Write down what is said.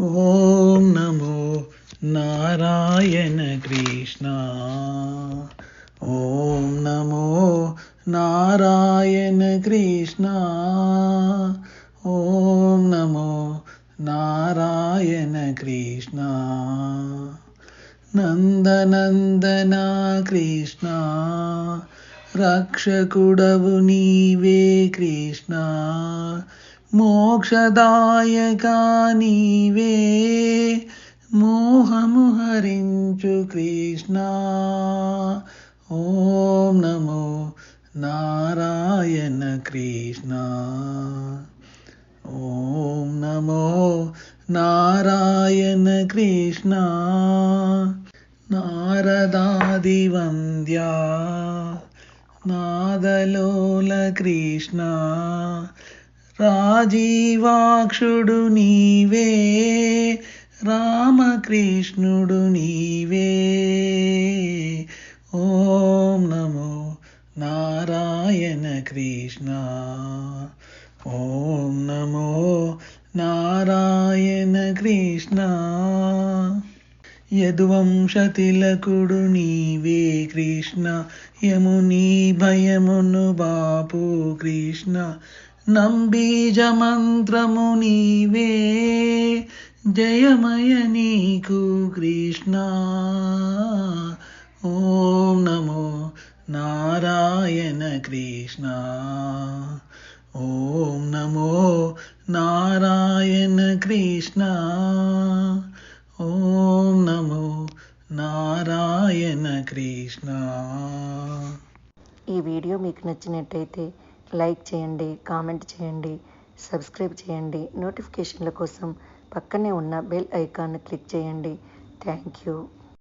ॐ नमो नारायण कृष्णा। ॐ नमो नारायण कृष्णा। ॐ नमो नारायण कृष्णा। नन्दनन्दना कृष्णा। रक्षकुडवु नीवे कृष्णा। మోక్షదాయక నీవే మోహము హరించు కృష్ణ ఓం నమో నారాయణ కృష్ణ ఓం నమో నారాయణ కృష్ణ నారదాది వంద్యా నాదలోల కృష్ణ రాజీవాక్షుడు నీవే రామకృష్ణుడు నీవే. ఓం నమో నారాయణ కృష్ణ. ఓం నమో నారాయణ కృష్ణ. యదువంశతిలకుడు నీవే కృష్ణ యముని భయమును బాపు కృష్ణ నంబీజ మంత్రము నీవే జయమయ నీకు కృష్ణ. ఓం నమో నారాయణ కృష్ణ. ఓం నమో నారాయణ కృష్ణ. ఓం నమో నారాయణ కృష్ణ. ఈ వీడియో మీకు నచ్చినట్టయితే లైక్ చేయండి కామెంట్ చేయండి సబ్స్క్రైబ్ చేయండి. నోటిఫికేషన్ల కోసం పక్కనే ఉన్న బెల్ ఐకాన్ క్లిక్ చేయండి. Thank you.